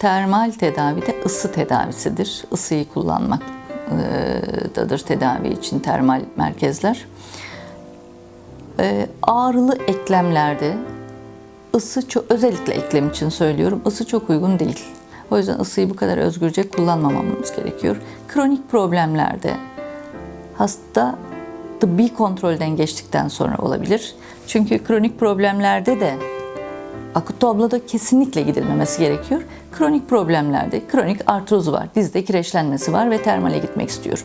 termal tedavi de ısı tedavisidir. Isıyı kullanmaktadır tedavi için termal merkezler. Ee, ağrılı eklemlerde ısı çok özellikle eklem için söylüyorum. ısı çok uygun değil. O yüzden ısıyı bu kadar özgürce kullanmamamız gerekiyor. Kronik problemlerde hasta tıbbi kontrolden geçtikten sonra olabilir. Çünkü kronik problemlerde de akut tabloda kesinlikle gidilmemesi gerekiyor. Kronik problemlerde kronik artrozu var, dizde kireçlenmesi var ve termale gitmek istiyor.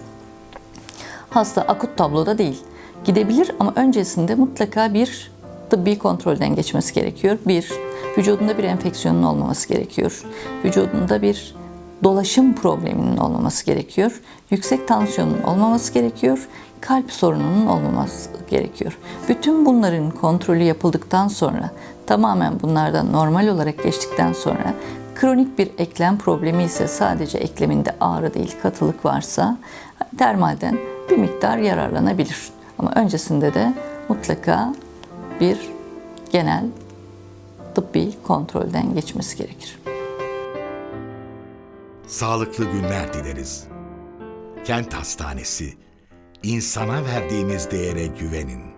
Hasta akut tabloda değil. Gidebilir ama öncesinde mutlaka bir tıbbi kontrolden geçmesi gerekiyor. Bir, vücudunda bir enfeksiyonun olmaması gerekiyor. Vücudunda bir dolaşım probleminin olmaması gerekiyor. Yüksek tansiyonun olmaması gerekiyor. Kalp sorununun olmaması gerekiyor. Bütün bunların kontrolü yapıldıktan sonra tamamen bunlardan normal olarak geçtikten sonra kronik bir eklem problemi ise sadece ekleminde ağrı değil katılık varsa termalden bir miktar yararlanabilir. Ama öncesinde de mutlaka bir genel tıbbi kontrolden geçmesi gerekir. Sağlıklı günler dileriz. Kent Hastanesi. İnsana verdiğimiz değere güvenin.